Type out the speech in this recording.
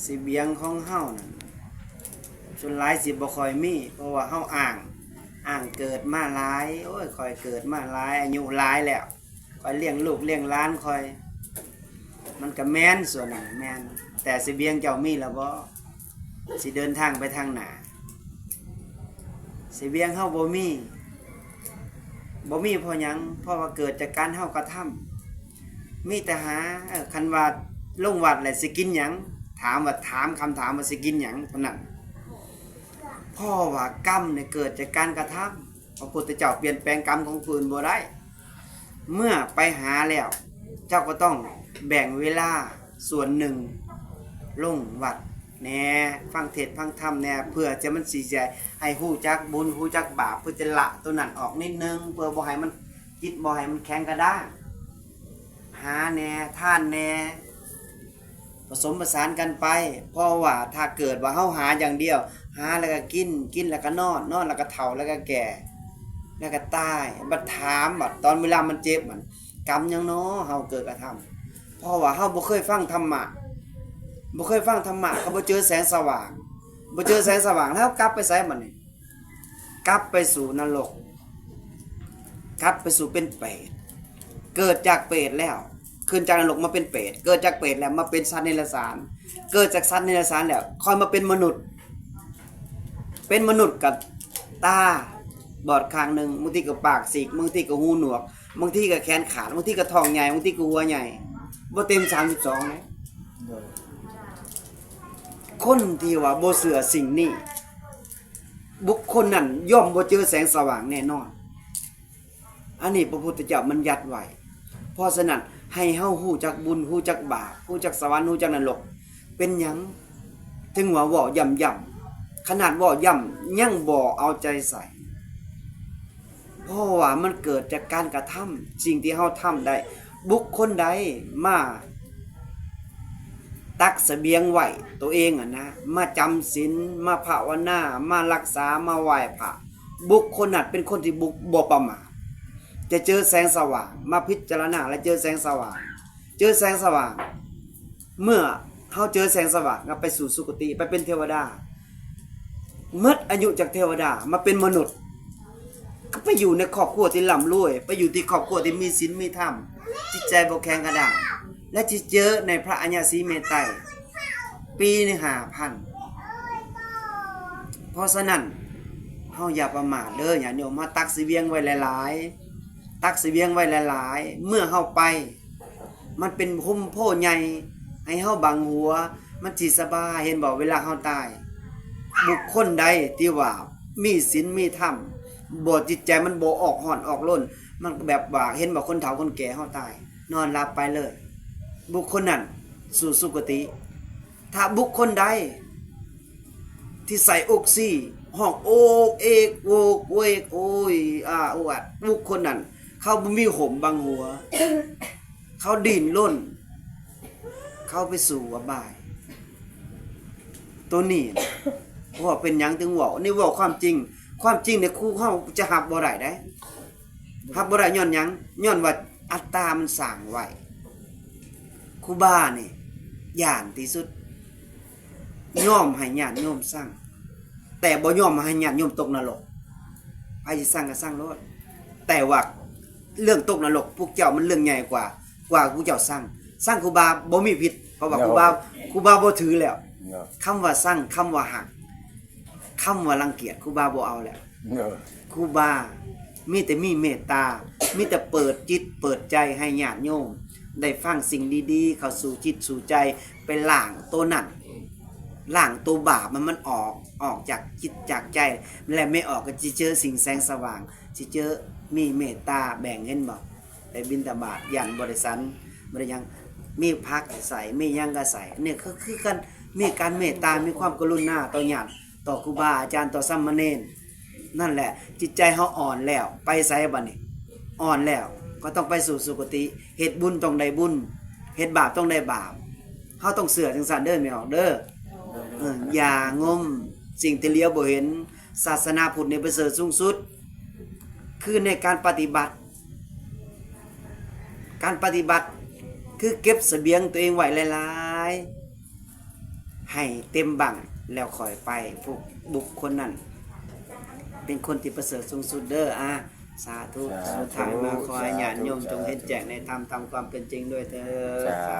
เสบียงของเฮานั่นส่วนหลายสิบ่ค่อยมีเพราะว่าเฮาอ่างอ่างเกิดมาหลายโอ้ยคอยเกิดมาหลายอายุหลายแล้วคอยเลี้ยงลูกเลี้ยงล้านคอย มันก็แมนส่วนหนั้นแมนแต่สิเบียงเจ้ามีแล้วบ่สิเดินทางไปทางหน้าเบียงเฮาบ่มีบ่มีพราะหยังเพราะว่าเกิดจากการเฮากระทำมีแต่หาคันว่าลงวัดแหละสิกินหยัง ถามว่าถามคำถามว่าสิกินหยังเท่านั้นพ่อว่ากรรมเนี่ยเกิดจากการกระทำพระพุทธเจ้าเปลี่ยนแปลงกรรมของผู้อื่นบ่ได้ เมื่อไปหาแล้ว เจ้าก็ต้องแบ่งเวลาส่วนหนึ่งลงวัดแหน่ฟังเทศฟังธรรมแหน่เพื่อจะมันสีใจให้ฮู้จักบุญฮู้จักบาปเพื่อจะละตัวนั้นออกนิดนึง เพื่อบ่ให้มันจิตบ่ให้มันแข็งกระด้างหาแหน่ท่านแหน่ สมผสานกันไป เพราะว่าถ้าเกิดว่าเฮาหาอย่างเดียว หาแล้วก็กินกินแล้วก็นอนนอนแล้วก็เฒ่าแล้วก็แก่ แล้วก็ตายบัดถามบัดตอนเวลามันเจ็บมันกรรมยังเนาะเฮาเกิดกระทำเพราะว่าเฮาบ่เคยฟังธรรมะบ่เคยฟังธรรมะก็บ่เจอแสงสว่างบ่เจอแสงสว่างแล้วกลับไปไสบัดนี้กลับไปสู่นรกกลับไปสู่เป็นเปรตเกิดจากเปรตแล้ว ขึ้นจากนรกมาเป็นเปรตเกิดจากเปรตแล้วมาเป็นสัตว์ในสาร เกิดจากสัตว์ในสารแล้วค่อยมาเป็นมนุษย์ เป็นมนุษย์กับตาบอดข้างหนึ่งบางทีก็ปากสีกบางทีก็หูหนวกบางทีก็แขนขาดบางทีก็ท้องใหญ่บางทีก็หัวใหญ่บ่เต็ม32เลยคนที่ว่าโบเสือสิ่งนี้ บุคคลนั้นย่อมโบเจอแสงสว่างแน่นอน อันนี้พระพุทธเจ้ามันยัดไว้เพราะฉะนั้น ให้เฮาฮู้จักบุญฮู้จักบาปฮู้จักสวรรค์ฮู้จักนรก เป็นหยังถึงว่าเว้าย่ำย่ำขนาดเว้าย่ำยังบ่เอาใจใส่เพราะว่ามันเกิดจากการกระทำสิ่งที่เฮาทำได้ บุคคลใดมาตักเสบียงไหวตัวเองอะนะ มาจำศีลมาภาวนา มารักษามาไหว้พระบุคคลนั้นเป็นคนที่บุกบ่ประมาท จะเจอแสงสว่าง มาพิจารณาและเจอแสงสว่าง เจอแสงสว่าง เมื่อเขาเจอแสงสว่างก็ไปสู่สุคติไปเป็นเทวดาเมื่ออายุจากเทวดามาเป็นมนุษย์ ก็ไปอยู่ในครอบครัวที่ร่ำรวย ไปอยู่ที่ครอบครัวที่มีศีลมีธรรมจิตใจบ่แข็งกระด้างและจิเจอในพระอัญญาสีเมตไตรปีหนึ่งหาพันเพราะฉะนั้นเฮาอย่าประมาทเด้ออย่าโยมมาตักสิเวียงไว้หลายๆ ตักสิเวียงไว้หลายๆ เมื่อเฮาไป มันเป็นพุ่มโพใหญ่ให้เฮาบังหัว มันสิสบายเห็นบอกเวลาเฮาตาย บุคคลใดที่ว่ามีศีลมีธรรมบ่จิตใจมันโบออกห่อนออกล้นมันแบบว่าเห็นบอกคนเฒ่าคนแก่เฮาตาย นอนหลับไปเลย บุคคลนั้นสู่สุคติ ถ้าบุคคลใดที่ใส่อกซี่ห้องโอกเอกโอกเวกโอ้ยอ่าอวดบุคคลนั้น เขาบ่มีห่มบังหัว เขาดินล้น เข้าไปสู่อบาย ตัวนี้น่ะว่าเป็นหยังถึงเว่านี่ว่าความจริง ความจริงในยครูเขาจะหับบ่ได้ได้หับบ่ได้ย้อนหยังย้อนว่าอัตตามันสั่งไว้ครูบานี่ย่านที่สุดยอมให้ญาติโยมสร้าง แต่บ่ยอมให้ญาติโยมตกนรกใครสิสร้างก็สร้างโลดแต่ว่า เรื่องตกนรกพวกเจ้ามันเรื่องใหญ่กว่า กว่ากูเจ้าสร้าง สร้างครูบาบ่มีผิด เพราะว่าครูบาครูบาบ่ถือแล้วเนาะคำว่าสร้างคำว่าหักคำว่ารังเกียจครูบาบ่เอาแล้วเนาะครูบา มีแต่มีเมตตา มีแต่เปิดจิตเปิดใจให้ญาติโยม ได้ฟังสิ่งดีๆ เข้าสู่จิตสู่ใจไปล้างตัวนั่นล้างตัวบาปมันมันออกออกจากจิตจากใจ และไม่ออกก็จะเจอสิ่งแสงสว่าง จะเจอมีเมตตาแบ่งเงินบอกไปบินตาบาทยันบริสันบริยังมีพักใส่มียังก็ใส่เนี่ยคือคือกันมีการเมตตา มีความกรุณาต่อญาติต่อครูบาอาจารย์ต่อสัมมาเนนนั่นแหละ จิตใจเขาอ่อนแล้ว ไปไสบันี้อ่อนแล้วก็ต้องไปสู่สุคติเฮ็ดบุญต้องได้บุญเฮ็ดบาปต้องได้บาปเขาต้องเสือจังสันเด้อไม่ออกเด้ออออย่างมสิ่งที่เลี้ยวบ่เห็น ศาสนาพุทธในประเสริฐสูงสุด คือในการปฏิบัติ การปฏิบัติคือเก็บเสบียงตัวเองไว้หลายๆ ให้เต็มบังแล้วคอยไปพวกบุคคลนั้น เป็นคนที่ประเสริฐสูงสุดเด้ออะสาธุสาธุสุดท้ายมาขอให้ญาติโยมสาธุจงเห็นแจ้งในธรรมตามความเป็นจริงด้วยเถิดสา